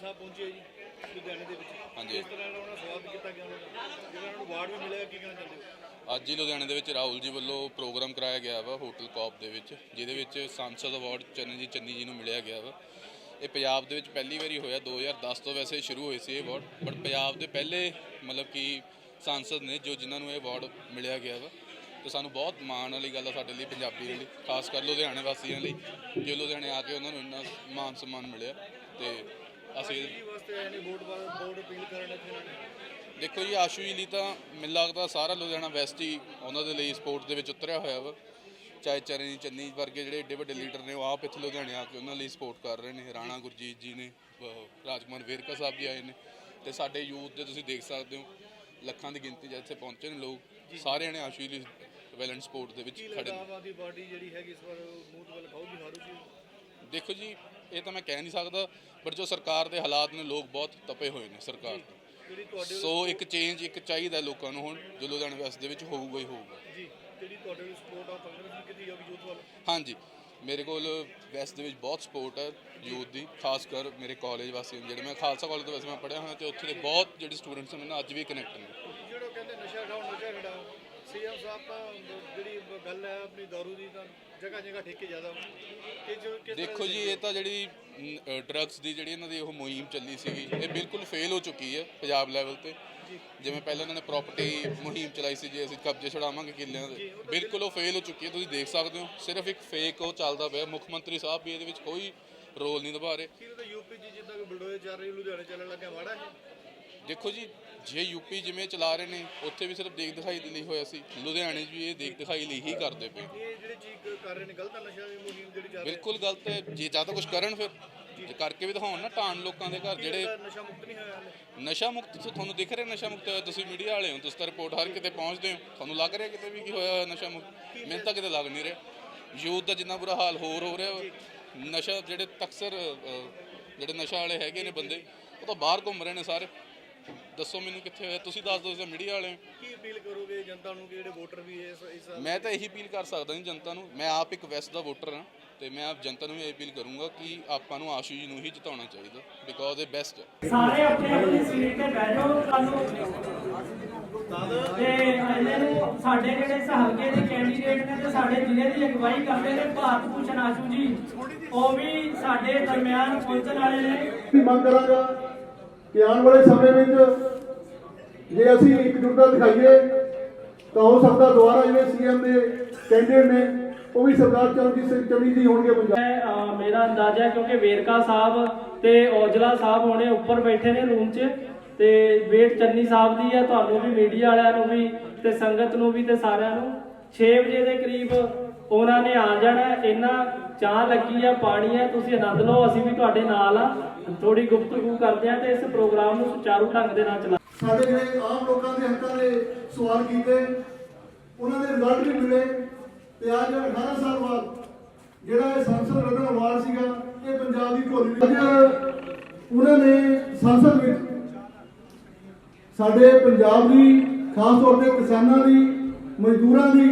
ਸਾਹਿਬ ਪਹੁੰਚੇ ਜੀ ਲੁਧਿਆਣੇ ਦੇ ਵਿੱਚ। ਹਾਂਜੀ। ਇਸ ਤਰ੍ਹਾਂ ਨਾਲ ਉਹਨਾਂ ਦਾ ਸਵਾਗਤ ਕੀਤਾ ਗਿਆ ਉਹਨਾਂ ਦਾ ਜਿਹੜਾ ਉਹਨਾਂ ਨੂੰ ਵਾਰਡ ਵੀ ਮਿਲਿਆ ਕੀ ਕਹਿਣਾ ਚਾਹੁੰਦੇ ਹੋ? ਅੱਜ ਹੀ ਲੁਧਿਆਣੇ ਦੇ ਵਿੱਚ ਰਾਹੁਲ ਜੀ ਵੱਲੋਂ ਪ੍ਰੋਗਰਾਮ ਕਰਾਇਆ ਗਿਆ ਵਾ ਹੋਟਲ ਕੌਪ ਦੇ ਵਿੱਚ ਜਿਹਦੇ ਵਿੱਚ ਸੰਸਦ ਅਵਾਰਡ ਚਰਨਜੀਤ ਚੰਨੀ ਜੀ ਨੂੰ ਮਿਲਿਆ ਗਿਆ ਵਾ। ਇਹ ਪੰਜਾਬ ਦੇ ਵਿੱਚ ਪਹਿਲੀ ਵਾਰੀ ਹੋਇਆ 2010 ਤੋਂ ਵੈਸੇ ਸ਼ੁਰੂ ਹੋਏ ਸੀ ਇਹ ਅਵਾਰਡ ਬਟ ਪੰਜਾਬ ਦੇ ਪਹਿਲੇ ਮਤਲਬ ਕਿ ਸੰਸਦ ਨੇ ਜੋ ਜਿਨ੍ਹਾਂ ਨੂੰ ਇਹ ਅਵਾਰਡ ਮਿਲਿਆ ਗਿਆ ਵਾ। ਤੇ ਸਾਨੂੰ ਬਹੁਤ ਮਾਣ ਵਾਲੀ ਗੱਲ ਆ ਸਾਡੇ ਲਈ ਪੰਜਾਬੀ ਦੇ ਲਈ ਖਾਸ ਕਰ ਲੁਧਿਆਣੇ ਵਾਸੀਆਂ ਲਈ ਜੋ ਲੁਧਿਆਣੇ ਆ ਕੇ ਉਹਨਾਂ ਨੂੰ ਇੰਨਾ ਮਾਣ ਸਨਮਾਨ ਮਿਲਿਆ। ਤੇ ਅਸੀਂ ਵਾਸਤੇ ਆਏ ਨੇ ਵੋਟ ਵੋਟ ਅਪੀਲ ਕਰਨ ਇੱਥੇ ਇਹਨਾਂ ਨੇ ਦੇਖੋ ਜੀ ਆਸ਼ੂ ਜੀ ਲਈ ਤਾਂ ਮੈਨੂੰ ਲੱਗਦਾ ਸਾਰਾ ਲੁਧਿਆਣਾ ਵੈਸਟ ਹੀ ਉਹਨਾਂ ਦੇ ਲਈ ਸਪੋਰਟ ਦੇ ਵਿੱਚ ਉਤਰਿਆ ਹੋਇਆ ਵਾ। ਚਾਹੇ ਚਰਨੀ ਚੰਨੀ ਵਰਗੇ ਜਿਹੜੇ ਏਡੇ ਵੱਡੇ ਲੀਡਰ ਨੇ ਉਹ ਆਪ ਇੱਥੇ ਲੁਧਿਆਣੇ ਆ ਕੇ ਉਹਨਾਂ ਲਈ ਸਪੋਰਟ ਕਰ ਰਹੇ ਨੇ। ਰਾਣਾ ਗੁਰਜੀਤ ਜੀ ਨੇ ਅਹ ਰਾਜਕੁਮਾਰ ਵੇਰਕਾ ਸਾਹਿਬ ਜੀ ਆਏ ਨੇ ਤੇ ਸਾਡੇ ਯੂਥ ਦੇ ਤੁਸੀਂ ਦੇਖ ਸਕਦੇ ਹੋ ਲੱਖਾਂ ਦੀ ਗਿਣਤੀ 'ਚ ਇੱਥੇ ਪਹੁੰਚੇ ਨੇ ਲੋਕ ਸਾਰਿਆਂ ਨੇ ਆਸ਼ੂ ਜੀ ਲਈ ਵੈਲੈਂਟ ਸਪੋਰਟ ਦੇ ਵਿੱਚ ਕੀ ਖੜੇ ਲੱਗਦਾ ਨੇ। ਆਮ ਆਦਮੀ ਪਾਰਟੀ ਜਿਹੜੀ ਹੈਗੀ ਇਸ ਵਾਰ ਮੂੰਹ ਵੱਲ ਖਾਊਗੀ ਹਾਰੂਗੀ ਦੇਖੋ ਜੀ ਇਹ ਤਾਂ ਮੈਂ ਕਹਿ ਨਹੀਂ ਸਕਦਾ ਬਟ ਜੋ ਸਰਕਾਰ ਦੇ ਹਾਲਾਤ ਨੇ ਲੋਕ ਬਹੁਤ ਤਪੇ ਹੋਏ ਨੇ ਸਰਕਾਰ ਤੋਂ ਜਿਹੜੀ ਤੁਹਾਡੇ ਸੋ ਇੱਕ ਚੇਂਜ ਇੱਕ ਚਾਹੀਦਾ ਲੋਕਾਂ ਨੂੰ ਹੁਣ ਜੋ ਲੁਧਿਆਣਾ ਵੈਸਟ ਦੇ ਵਿੱਚ ਹੋਊਗਾ ਹੀ ਹੋਊਗਾ। ਜੀ ਜਿਹੜੀ ਤੁਹਾਡੇ ਨੂੰ ਸਪੋਰਟ ਆ ਕਾਂਗਰਸ ਦੀ ਕੀਤੀ ਜਾਊਗੀ ਯੂਥ ਵੱਲ? ਹਾਂਜੀ ਮੇਰੇ ਕੋਲ ਵੈਸਟ ਦੇ ਵਿੱਚ ਬਹੁਤ ਸਪੋਰਟ ਹੈ ਯੂਥ ਦੀ ਖਾਸ ਕਰ ਮੇਰੇ ਕਾਲਜ ਵਾਸੀਆਂ ਦੀ, ਜਿਹੜੇ ਮੈਂ ਖਾਲਸਾ ਕਾਲਜ ਤੋਂ ਵੈਸੇ ਮੈਂ ਪੜ੍ਹਿਆ ਹੋਇਆ ਤੇ ਉੱਥੇ ਦੇ ਬਹੁਤ ਜਿਹੜੇ ਸਟੂਡੈਂਟਸ ਨੇ ਅੱਜ ਵੀ ਕਨੈਕਟ ਨੇ। ਜਿਹੜਾ ਕਹਿੰਦੇ ਨਸ਼ਾ ਖਾਓ ਨਸ਼ਾ ਸੀਐਮ ਸਾਹਿਬ ਜਿਹੜੀ ਗੱਲ ਹੈ ਆਪਣੀ ਦਾਰੂ ਦੀ ਤਾਂ ਜਗ੍ਹਾ ਜਗ੍ਹਾ ਠੇਕੇ ਜ਼ਿਆਦਾ ਕਿ ਜੋ ਦੇਖੋ ਜੀ ਇਹ ਤਾਂ ਜਿਹੜੀ ਡਰੱਗਸ ਦੀ ਜਿਹੜੀ ਇਹਨਾਂ ਦੀ ਉਹ ਮੁਹਿੰਮ ਚੱਲੀ ਸੀਗੀ ਇਹ ਬਿਲਕੁਲ ਫੇਲ ਹੋ ਚੁੱਕੀ ਹੈ ਪੰਜਾਬ ਲੈਵਲ ਤੇ। ਜਿਵੇਂ ਪਹਿਲਾਂ ਇਹਨਾਂ ਨੇ ਪ੍ਰਾਪਰਟੀ ਮੁਹਿੰਮ ਚਲਾਈ ਸੀ ਜੇ ਅਸੀਂ ਕਬਜ਼ੇ ਛਡਾਵਾਂਗੇ ਕਿੱਲਿਆਂ ਦੇ ਬਿਲਕੁਲ ਉਹ ਫੇਲ ਹੋ ਚੁੱਕੀ ਹੈ ਤੁਸੀਂ ਦੇਖ ਸਕਦੇ ਹੋ। ਸਿਰਫ ਇੱਕ ਫੇਕ ਉਹ ਚੱਲਦਾ ਪਿਆ ਮੁੱਖ ਮੰਤਰੀ ਸਾਹਿਬ ਵੀ ਇਹਦੇ ਵਿੱਚ ਕੋਈ ਰੋਲ ਨਹੀਂ ਨਿਭਾ ਰਹੇ। ਕੀ ਤਾਂ ਯੂਪੀ ਜੀ ਜਿੱਦਾਂ ਕਿ ਬਲਡੋਜ਼ਰ ਚੱਲ ਰਹੀ ਲੁਧਿਆਣੇ ਚੱਲਣ ਲੱਗਿਆ ਮਾੜਾ ਹੈ ਦੇਖੋ ਜੀ ਜੇ ਯੂਪੀ ਜਿਵੇਂ ਚਲਾ ਰਹੇ ਨੇ ਉੱਥੇ ਵੀ ਸਿਰਫ ਦੇਖ ਦਿਖਾਈ ਲਈ ਹੋਇਆ ਸੀ। ਲੁਧਿਆਣੇ 'ਚ ਵੀ ਇਹ ਦੇਖ ਦਿਖਾਈ ਲਈ ਹੀ ਕਰਦੇ ਪਏ। ਇਹ ਜਿਹੜੇ ਚੀਜ਼ ਕਰ ਰਹੇ ਨੇ ਗਲਤ ਨਸ਼ਾ ਦੀ ਮੁਹਿੰਮ ਜਿਹੜੀ ਚੱਲ ਰਹੀ ਬਿਲਕੁਲ ਗਲਤ ਹੈ। ਜੇ ਜ਼ਿਆਦਾ ਕੁਝ ਕਰਨ ਫਿਰ। ਜੇ। ਕਰਕੇ ਵੀ ਦਿਖਾਉਣ ਨਾ ਟਾਣ ਲੋਕਾਂ ਦੇ ਘਰ ਜਿਹੜੇ ਨਸ਼ਾ ਮੁਕਤ ਨਹੀਂ ਹੋਇਆ ਹਾਲੇ? ਨਸ਼ਾ ਮੁਕਤ ਤੋਂ ਤੁਹਾਨੂੰ ਦਿਖ ਰਿਹਾ ਨਸ਼ਾ ਮੁਕਤ ਹੋਇਆ? ਤੁਸੀਂ ਮੀਡੀਆ ਵਾਲੇ ਹੋ ਤੁਸੀਂ ਤਾਂ ਰਿਪੋਰਟ ਹਰ ਕਿਤੇ ਪਹੁੰਚਦੇ ਹੋ। ਤੁਹਾਨੂੰ ਲੱਗ ਰਿਹਾ ਕਿਤੇ ਵੀ ਕੀ ਹੋਇਆ ਹੋਇਆ ਨਸ਼ਾ ਮੁਕਤ? ਮੈਨੂੰ ਤਾਂ ਕਿਤੇ ਲੱਗ ਨਹੀਂ ਰਿਹਾ। ਯੂਥ ਦਾ ਜਿੰਨਾ ਬੁਰਾ ਹਾਲ ਹੋਰ ਹੋ ਰਿਹਾ ਨਸ਼ਾ ਜਿਹੜੇ ਤਕਸਰ ਜਿਹੜੇ ਨਸ਼ਾ ਵਾਲੇ ਹੈਗੇ ਨੇ ਬੰਦੇ ਉਹ ਤਾਂ ਬਾਹਰ ਘੁੰਮ ਰਹੇ ਨੇ ਸਾਰੇ। ਦੱਸੋ ਮੈਨੂੰ ਕਿੱਥੇ ਹੋਇਆ ਤੁਸੀਂ ਦੱਸ ਦਿਓ ਤੁਸੀਂ ਮੀਡੀਆ ਵਾਲੇ। ਹੋ ਕੀ ਅਪੀਲ ਕਰੋਗੇ ਜਨਤਾ ਨੂੰ ਕਿ ਜਿਹੜੇ ਵੋਟਰ ਵੀ ਇਸ ਇਸ ਮੈਂ ਤਾਂ ਇਹੀ ਅਪੀਲ ਕਰ ਸਕਦਾ ਜੀ ਜਨਤਾ ਨੂੰ। ਮੈਂ ਆਪ ਇੱਕ ਵੈਸਟ ਦਾ ਵੋਟਰ ਹਾਂ ਤੇ ਮੈਂ ਆਪ ਜਨਤਾ ਨੂੰ ਇਹ ਅਪੀਲ ਕਰੂੰਗਾ ਕਿ ਆਪਾਂ ਨੂੰ ਆਸ਼ੂ ਜੀ ਨੂੰ ਹੀ ਜਿਤਾਉਣਾ ਚਾਹੀਦਾ ਬਿਕੋਜ਼ ਇਹ ਬੈਸਟ ਹੈ। ਸਾਰੇ ਆਪਣੇ ਆਪਣੀ ਸੀਟ ਤੇ ਬਹਿ ਜਾਓ ਤੁਹਾਨੂੰ ਤੇ ਇਹਨਾਂ ਨੂੰ ਸਾਡੇ ਜਿਹੜੇ ਹਲਕੇ ਦੇ ਕੈਂਡੀਡੇਟ ਨੇ ਤੇ ਸਾਡੇ ਜ਼ਿਲ੍ਹੇ ਦੀ ਅਗਵਾਈ ਕਰਦੇ ਨੇ ਭਾਰਤ ਭੂਸ਼ਣ ਆਸ਼ੂ ਜੀ। ਉਹ ਵੀ ਸਾਡੇ ਦਰਮਿਆਨ ਪਹੁੰਚਣ ਵਾਲੇ ਨੇ। ਵੀ ਮੰਗ ਕਰਾਂਗਾ ਕਿ ਆਉਣ ਵਾਲੇ ਸਮੇਂ ਵਿੱਚ ਜੇ ਅਸੀਂ ਇਕਜੁੱਟਤਾ ਦਿਖਾਈਏ, ਤਾਂ ਹੋ ਸਕਦਾ ਦੁਬਾਰਾ ਜਿਹੜੇ ਸੀਐਮ ਦੇ ਕੈਂਡੀਡੇਟ ਨੇ, ਉਹ ਵੀ ਸਰਦਾਰ ਚਰਨਜੀਤ ਸਿੰਘ ਚੰਨੀ ਜੀ ਹੋਣਗੇ ਪੰਜਾਬ ਮੇਰਾ ਅੰਦਾਜ਼ਾ ਕਿਉਂਕਿ ਵੇਰਕਾ ਸਾਹਿਬ ਤੇ ਔਜਲਾ ਸਾਹਿਬ ਹੋਣੇ ਉੱਪਰ ਬੈਠੇ ਨੇ ਰੂਮ 'ਚ ਤੇ ਵੇਟ ਚੰਨੀ ਸਾਹਿਬ ਦੀ ਹੈ, ਤੁਹਾਨੂੰ ਵੀ ਮੀਡੀਆ ਵਾਲਿਆਂ ਨੂੰ ਵੀ ਤੇ ਸੰਗਤ ਨੂੰ ਵੀ ਤੇ ਸਾਰਿਆਂ ਨੂੰ 6 ਵਜੇ ਦੇ ਕਰੀਬ ਉਹਨਾਂ ਨੇ ਆ ਜਾਣਾ ਹੈ। ਇੰਨਾ ਚਾਹ ਲੱਗੀ ਆ, ਪਾਣੀ ਹੈ ਤੁਸੀਂ ਆਨੰਦ ਲਓ, ਅਸੀਂ ਵੀ ਤੁਹਾਡੇ ਨਾਲ ਆ ਥੋੜੀ ਗੁਫ਼ਤਗੂ ਕਰਦੇ ਆ ਤੇ ਇਸ ਪ੍ਰੋਗਰਾਮ ਨੂੰ ਸੁਚਾਰੂ ਢੰਗ ਦੇ ਨਾਲ ਚਲਾ ਸਾਡੇ ਜਿਹੜੇ ਆਮ ਲੋਕਾਂ ਦੇ ਹੱਕਾਂ ਦੇ ਸਵਾਲ ਕੀਤੇ ਉਹਨਾਂ ਦੇ ਰਿਜ਼ਲਟ ਵੀ ਮਿਲੇ ਤੇ ਅੱਜ 18 ਸਾਲ ਬਾਅਦ ਜਿਹੜਾ ਇਹ ਸੰਸਦ ਰਤਨ ਅਵਾਰਡ ਸੀਗਾ ਇਹ ਪੰਜਾਬ ਦੀ ਝੋਲੀ ਵਿੱਚ ਅੱਜ ਉਹਨਾਂ ਨੇ ਸੰਸਦ ਵਿੱਚ ਸਾਡੇ ਪੰਜਾਬ ਦੀ ਖਾਸ ਤੌਰ ਤੇ ਕਿਸਾਨਾਂ ਦੀ ਮਜ਼ਦੂਰਾਂ ਦੀ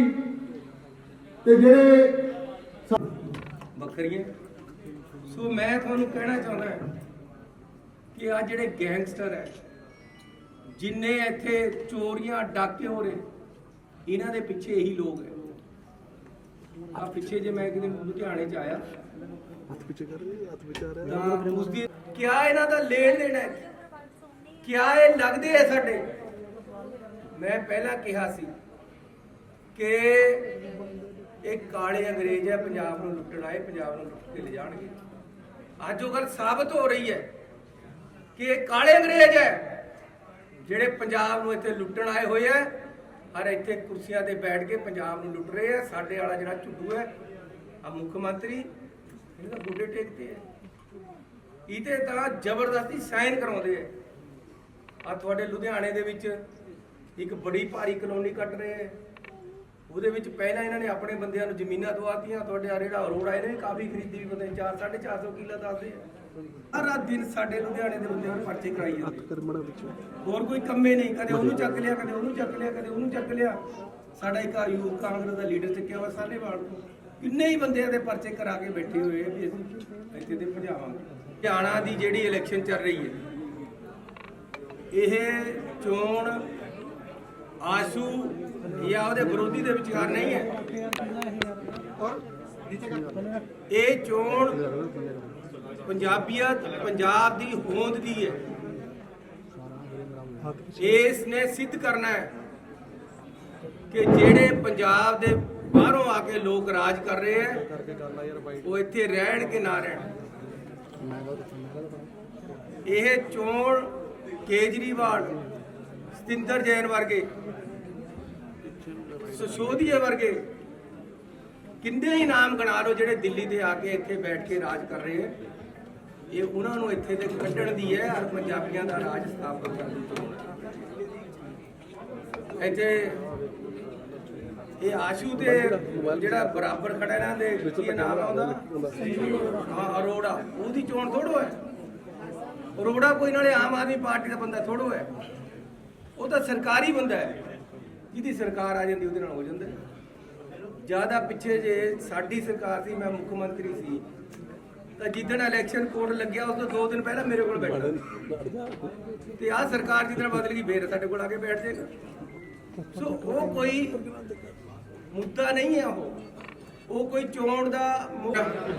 ਤੇ ਜਿਹੜੇ ਵੱਖਰੀਆਂ ਸੋ ਮੈਂ ਤੁਹਾਨੂੰ ਕਹਿਣਾ ਚਾਹੁੰਦਾ ਕਿ ਆ ਜਿਹੜੇ ਗੈਂਗਸਟਰ ਹੈ ਜਿੰਨੇ ਇੱਥੇ ਚੋਰੀਆਂ ਡਾਕੇ ਹੋ ਰਹੇ ਇਹਨਾਂ ਦੇ ਪਿੱਛੇ ਇਹੀ ਲੋਕ ਹੈ। ਆ ਪਿੱਛੇ ਜੇ ਮੈਂ ਕਿਤੇ ਲੁਧਿਆਣੇ ਚ ਆਇਆ ਹੱਥ ਪਿੱਛੇ ਕਰ ਹੱਥ ਵਿਚਾਰ ਉਸ ਦੀ ਕਿਆ ਇਹਨਾਂ ਦਾ ਲੈਣ ਦੇਣ ਹੈ? ਕਿਆ ਇਹ ਲੱਗਦੇ ਐ ਸਾਡੇ? ਮੈਂ ਪਹਿਲਾਂ ਕਿਹਾ ਸੀ ਕਿ ਇਹ ਕਾਲੇ ਅੰਗਰੇਜ਼ ਹੈ ਪੰਜਾਬ ਨੂੰ ਲੁੱਟਣ ਆਏ ਪੰਜਾਬ ਨੂੰ ਲੁੱਟ ਕੇ ਲੈ ਜਾਣਗੇ ਅੱਜ ਉਹ ਗੱਲ ਸਾਬਤ ਹੋ ਰਹੀ ਹੈ ਕਿ ਇਹ ਕਾਲੇ ਅੰਗਰੇਜ਼ ਹੈ, ਜਿਹੜੇ ਪੰਜਾਬ ਨੂੰ ਇੱਥੇ ਲੁੱਟਣ ਆਏ ਹੋਏ ਹੈ। ਔਰ ਇੱਥੇ ਕੁਰਸੀਆਂ ਤੇ ਬੈਠ ਕੇ ਪੰਜਾਬ ਨੂੰ ਲੁੱਟ ਰਹੇ ਆ ਸਾਡੇ ਵਾਲਾ ਜਿਹੜਾ ਝੁੱਡੂ ਹੈ ਆ ਮੁੱਖ ਮੰਤਰੀ, ਇਹਦਾ ਗੋਡੇ ਟੇਕਦੇ ਹੈ। ਇਹਦੇ ਤਾਂ ਜ਼ਬਰਦਸਤੀ ਸਾਈਨ ਕਰਾਉਂਦੇ ਆ ਆ ਤੁਹਾਡੇ ਲੁਧਿਆਣੇ ਦੇ ਵਿੱਚ ਇੱਕ ਬੜੀ ਭਾਰੀ ਕਲੋਨੀ ਕੱਟ ਰਹੇ ਹੈ। ਉਹਦੇ ਵਿੱਚ ਪਹਿਲਾਂ ਇਹਨਾਂ ਨੇ ਆਪਣੇ ਬੰਦਿਆਂ ਨੂੰ ਜ਼ਮੀਨਾਂ ਦਵਾਤੀਆਂ ਤੁਹਾਡੇ ਆ ਜਿਹੜਾ ਰੋਡ ਆਏ ਨੇ ਕਾਫੀ ਖਰੀਦੀ ਵੀ ਬੰਦੇ 4 450 ਕਿੱਲਾ ਦੱਸਦੇ ਆ। ਹਰ ਦਿਨ ਸਾਡੇ ਲੁਧਿਆਣੇ ਦੇ ਬੰਦਿਆਂ ਨੂੰ ਪਰਚੇ ਕਰਾਈ ਜਾਂਦੇ ਹੋਰ ਕੋਈ ਕੰਮੇ ਨਹੀਂ ਕਦੇ ਉਹਨੂੰ ਚੱਕ ਲਿਆ ਕਦੇ ਉਹਨੂੰ ਚੱਕ ਲਿਆ ਕਦੇ ਉਹਨੂੰ ਚੱਕ ਲਿਆ। ਸਾਡਾ ਇੱਕ ਯੂਥ ਕਾਂਗਰਸ ਦਾ ਲੀਡਰ ਚੱਕਿਆ ਵਾ ਸਾਲੇਵਾਲ ਤੋਂ ਕਿੰਨੇ ਹੀ ਬੰਦਿਆਂ ਦੇ ਪਰਚੇ ਕਰਾ ਕੇ ਬੈਠੇ ਹੋਏ ਵੀ ਅਸੀਂ ਇੱਥੇ ਤੇ ਭਜਾਵਾਂਗੇ। ਹਰਿਆਣਾ ਦੀ ਜਿਹੜੀ ਇਲੈਕਸ਼ਨ ਚੱਲ ਰਹੀ ਹੈ ਇਹ ਚੋਣ ਆਸੂ ਜਾਂ ਉਹਦੇ ਵਿਰੋਧੀ ਦੇ ਵਿਚਕਾਰ ਨਹੀਂ ਹੈ। ਇਹ ਚੋਣ ਪੰਜਾਬੀਅਤ ਪੰਜਾਬ ਦੀ ਹੋਂਦ ਦੀ ਹੈ। ਇਸ ਨੇ ਸਿੱਧ ਕਰਨਾ ਹੈ ਕਿ ਜਿਹੜੇ ਪੰਜਾਬ ਦੇ ਬਾਹਰੋਂ ਆ ਕੇ ਲੋਕ ਰਾਜ ਕਰ ਰਹੇ ਹੈ, ਉਹ ਇੱਥੇ ਰਹਿਣ ਕਿ ਨਾ ਰਹਿਣ। ਇਹ ਚੋਣ ਕੇਜਰੀਵਾਲ ਸਤਿੰਦਰ ਜੈਨ ਵਰਗੇ। ਸਸੋਦੀਏ ਵਰਗੇ। ਕਿੰਨੇ ਹੀ ਨਾਮ ਗਣਾ ਲਓ ਜਿਹੜੇ ਦਿੱਲੀ ਤੇ ਆ ਕੇ ਇੱਥੇ ਬੈਠ ਕੇ ਰਾਜ ਕਰ ਰਹੇ ਹੈ। ਇਹ ਉਹਨਾਂ ਨੂੰ ਇੱਥੇ ਤੇ ਕੱਢਣ ਦੀ ਹੈ, ਔਰ ਪੰਜਾਬੀਆਂ ਦਾ ਰਾਜ ਸਥਾਪਿਤ ਕਰਨ ਦੀ ਇੱਥੇ ਇਹ ਆਸ਼ੂ ਤੇ ਜਿਹੜਾ ਬਰਾਬਰ ਖੜਾ ਇਹਨਾਂ ਦੇ, ਕੀ ਨਾਮ ਆਉਂਦਾ ਹਾਂ, ਅਰੋੜਾ। ਉਹਦੀ ਚੋਣ ਥੋੜੋ ਹੈ ਅਰੋੜਾ ਕੋਈ ਨਾਲੇ ਆਮ ਆਦਮੀ ਪਾਰਟੀ ਦਾ ਬੰਦਾ ਥੋੜੋ ਹੈ ਉਹ ਤਾਂ ਸਰਕਾਰੀ ਬੰਦਾ ਹੈ। ਜਿਹਦੀ ਸਰਕਾਰ ਆ ਜਾਂਦੀ ਉਹਦੇ ਨਾਲ ਹੋ ਜਾਂਦਾ ਜ਼ਿਆਦਾ ਪਿੱਛੇ ਜੇ ਸਾਡੀ ਸਰਕਾਰ ਸੀ ਮੈਂ ਮੁੱਖ ਮੰਤਰੀ ਸੀ ਤਾਂ ਜਿੱਦਣ ਇਲੈਕਸ਼ਨ ਕੋਡ ਲੱਗਿਆ ਉਸ ਤੋਂ ਦੋ ਦਿਨ ਪਹਿਲਾਂ ਮੇਰੇ ਕੋਲ ਬੈਠਾ। ਤੇ ਆਹ ਸਰਕਾਰ ਜਿੱਦਣ ਬਦਲ ਗਈ ਫੇਰ ਸਾਡੇ ਕੋਲ ਆ ਕੇ ਬੈਠ ਜਾਏਗਾ। ਸੋ ਉਹ ਕੋਈ ਮੁੱਦਾ ਨਹੀਂ ਹੈ ਉਹ। ਉਹ ਕੋਈ ਚੋਣ ਦਾ ਮੁੱਦਾ ਸਭ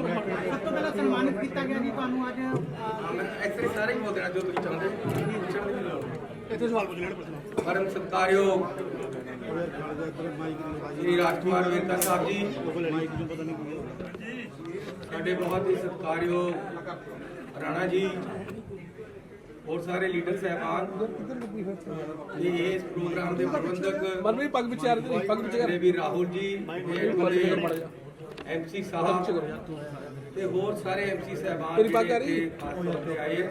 ਤੋਂ ਪਹਿਲਾਂ ਸਨਮਾਨਿਤ ਕੀਤਾ ਗਿਆ ਜੀ ਤੁਹਾਨੂੰ ਅੱਜ ਅਹ, ਮੈਂ ਐਕਸਰੇ ਸਾਰੇ ਹੀ ਦੇਣਾ ਜੋ ਤੁਸੀਂ ਚਾਹੁੰਦੇ ਪੁੱਛਣ ਦੀ। ਇੱਥੇ ਸਵਾਲ ਪੁੱਛ ਲੈਣਾ ਪੁੱਛਣਾ ਪਰਮ ਸਤਿਕਾਰਯੋਗ ਸ੍ਰੀ ਰਾਜਕੁਮਾਰ ਵੇਰਕਾ ਸਾਹਿਬ ਜੀ। ਮਾਈਕ ਨੂੰ ਪਤਾ ਨਹੀਂ ਕੀ ਸਾਡੇ ਬਹੁਤ ਹੀ ਸਤਿਕਾਰਯੋਗ ਰਾਣਾ ਜੀ ਹੋਰ ਸਾਰੇ ਲੀਡਰ ਸਹਿਬਾਨ ਤੇ ਇਸ ਪ੍ਰੋਗਰਾਮ ਦੇ ਪ੍ਰਬੰਧਕ ਮਨ ਵੀ ਪੱਗ ਆ ਰਹੀ ਪੱਗ ਮੇਰੇ ਵੀ ਰਾਹੁਲ ਜੀ ਐਮਸੀ ਸਾਹਿਬ ਤੇ। ਹੋਰ ਸਾਰੇ ਐਮਸੀ ਸਹਿਬਾਨ ਜਿਹੜੇ ਆਏ।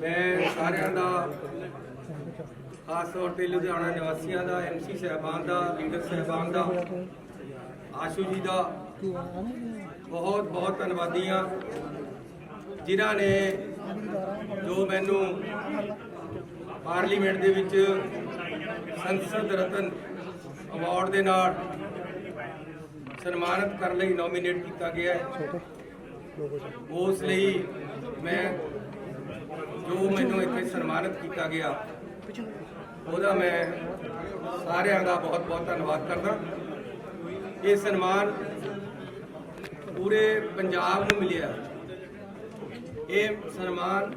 ਮੈਂ ਸਾਰਿਆਂ ਦਾ ਖਾਸ ਤੌਰ ਤੇ ਲੁਧਿਆਣਾ ਨਿਵਾਸੀਆਂ ਦਾ ਐਮਸੀ ਸਹਿਬਾਨ ਦਾ, ਲੀਡਰ ਸਹਿਬਾਨ ਦਾ, ਆਸ਼ੂ ਜੀ ਦਾ। ਬਹੁਤ ਬਹੁਤ ਧੰਨਵਾਦੀ ਹਾਂ ਜਿਨ੍ਹਾਂ ਨੇ ਜੋ ਮੈਨੂੰ ਪਾਰਲੀਮੈਂਟ ਦੇ ਵਿੱਚ ਸੰਸਦ ਰਤਨ ਅਵਾਰਡ ਦੇ ਨਾਲ ਸਨਮਾਨਿਤ ਕਰਨ ਲਈ ਨੋਮੀਨੇਟ ਕੀਤਾ ਗਿਆ ਹੈ। ਉਸ ਲਈ ਮੈਂ ਜੋ ਮੈਨੂੰ ਇੱਥੇ ਸਨਮਾਨਿਤ ਕੀਤਾ ਗਿਆ ਉਹਦਾ ਮੈਂ ਸਾਰਿਆਂ ਦਾ ਬਹੁਤ ਬਹੁਤ ਧੰਨਵਾਦ ਕਰਦਾ। ਇਹ ਸਨਮਾਨ ਪੂਰੇ ਪੰਜਾਬ ਨੂੰ ਮਿਲਿਆ। ਇਹ ਸਨਮਾਨ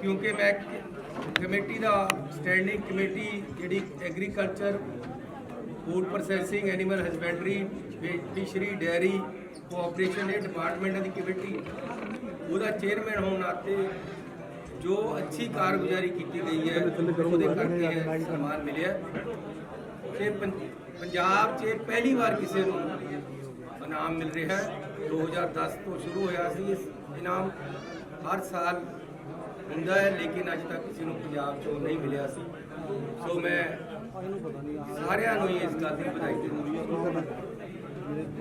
ਕਿਉਂਕਿ ਮੈਂ ਕਮੇਟੀ ਦਾ ਸਟੈਂਡਿੰਗ ਕਮੇਟੀ ਜਿਹੜੀ agriculture food processing animal husbandry fishery dairy cooperation ਦੇ ਡਿਪਾਰਟਮੈਂਟ ਦੀ ਕਮੇਟੀ, ਉਹਦਾ ਚੇਅਰਮੈਨ ਹੋਣ ਨਾਤੇ ਜੋ ਅੱਛੀ ਕਾਰਗੁਜ਼ਾਰੀ ਕੀਤੀ ਗਈ ਹੈ ਉਹਦੇ ਕਰਕੇ ਇਹ ਸਨਮਾਨ ਮਿਲਿਆ। ਕਿ ਪੰਜਾਬ 'ਚ ਪਹਿਲੀ ਵਾਰ ਕਿਸੇ ਨੂੰ ਇਨਾਮ ਮਿਲ ਰਿਹਾ ਹੈ। 2010 ਤੋਂ ਸ਼ੁਰੂ ਹੋਇਆ ਸੀ, ਇਸ ਇਨਾਮ ਹਰ ਸਾਲ ਹੁੰਦਾ ਹੈ, ਲੇਕਿਨ ਅੱਜ ਤੱਕ ਕਿਸੇ ਨੂੰ ਪੰਜਾਬ 'ਚੋਂ ਨਹੀਂ ਮਿਲਿਆ ਸੀ। ਸੋ ਮੈਂ ਸਾਰਿਆਂ ਨੂੰ ਹੀ ਇਸ ਗੱਲ ਦੀ ਵਧਾਈ ਦਿੰਦਾ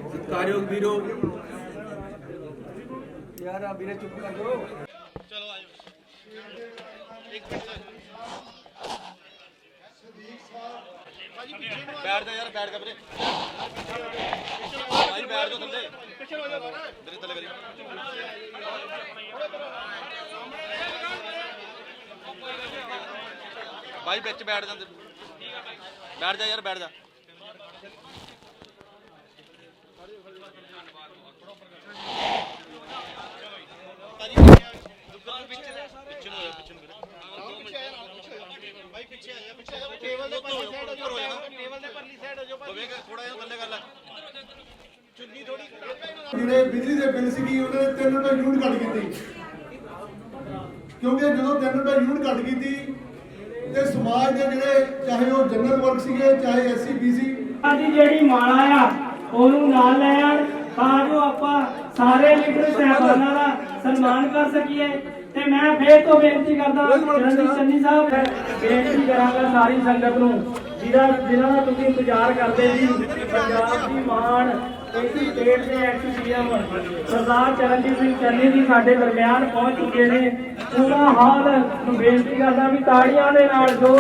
ਸਤਿਕਾਰਯੋਗ ਵੀਰੋ। ਯਾਰ ਆ ਵੀਰੇ, ਚੁੱਪ ਕਰ ਜਾਓ। ਬੈਠ ਜਾ ਯਾਰ, ਬੈਠ ਜਾ ਵੀਰੇ। ਭਾਈ, ਬੈਠ ਜਾ ਥੱਲੇ। ਮੇਰੇ ਥੱਲੇ ਕਰੀ ਭਾਈ, ਵਿੱਚ ਬੈਠ ਜਾਂਦੇ। ਬੈਠ ਜਾ ਯਾਰ, ਬੈਠ ਜਾ ਪਿੱਛੇ ਨੂੰ ਹੋ ਜਾ ਪਿੱਛੇ ਨੂੰ ਭਾਈ ਪਿੱਛੇ ਆ ਜਾ ਪਿੱਛੇ ਆ ਜਾ ਟੇਬਲ ਦੇ ਪਰਲੀ ਸਾਈਡ ਹੋ ਜਾ ਟੇਬਲ ਦੇ ਪਰਲੀ ਸਾਈਡ ਹੋ ਜਾ ਭਾਈ ਥੋੜਾ ਜਿਹਾ ਥੱਲੇ ਕਰ ਲੈ ਚੁੰਨੀ ਥੋੜੀ ਜਿਹੜੇ ਬਿਜਲੀ ਦੇ ਬਿੱਲ ਸੀਗੀ ਉਹਨਾਂ ਨੇ 3 ਰੁਪਏ ਯੂਨਿਟ ਕੱਟ ਕੀਤੀ। ਕਿਉਂਕਿ ਜਦੋਂ 3 ਰੁਪਏ ਯੂਨਿਟ ਕੱਟ ਕੀਤੀ ਤੇ ਸਮਾਜ ਦੇ ਜਿਹੜੇ ਚਾਹੇ ਉਹ ਜਨਰਲ ਵਰਗ ਸੀਗੇ ਚਾਹੇ ਐਸਸੀ ਬੀਸੀ ਸਾਡੀ ਜਿਹੜੀ ਮਾਲਾ ਆ ਉਹਨੂੰ ਨਾਲ ਲੈ ਆਣ ਤਾਂ ਜੋ ਆਪਾਂ ਸਾਰੇ ਲੀਡਰ ਸਹਿਬਾਨਾਂ ਦਾ ਸਨਮਾਨ ਕਰ ਸਕੀਏ। ਤੇ ਮੈਂ ਫੇਰ ਤੋਂ ਬੇਨਤੀ ਕਰਦਾ ਜਨਰਲ ਚੰਨੀ ਸਾਹਿਬ ਬੇਨਤੀ ਕਰਾਂਗਾ ਸਾਰੀ ਸੰਗਤ ਨੂੰ ਜਿਹਦਾ ਜਿਨ੍ਹਾਂ ਦਾ ਤੁਸੀਂ ਇੰਤਜ਼ਾਰ ਕਰਦੇ ਸੀ ਪੰਜਾਬ ਦੀ ਮਾਣ ਏਸੀ ਸਟੇਟ ਦੇ ਐਕਸ-ਸੀਐਮ ਸਰਦਾਰ ਚਰਨਜੀਤ ਸਿੰਘ ਚੰਨੀ ਜੀ ਸਾਡੇ ਦਰਮਿਆਨ ਪਹੁੰਚ ਚੁੱਕੇ ਨੇ। ਪੂਰਾ ਹਾਲ ਨੂੰ ਬੇਨਤੀ ਕਰਦਾ ਵੀ ਤਾੜੀਆਂ ਦੇ ਨਾਲ ਜੋ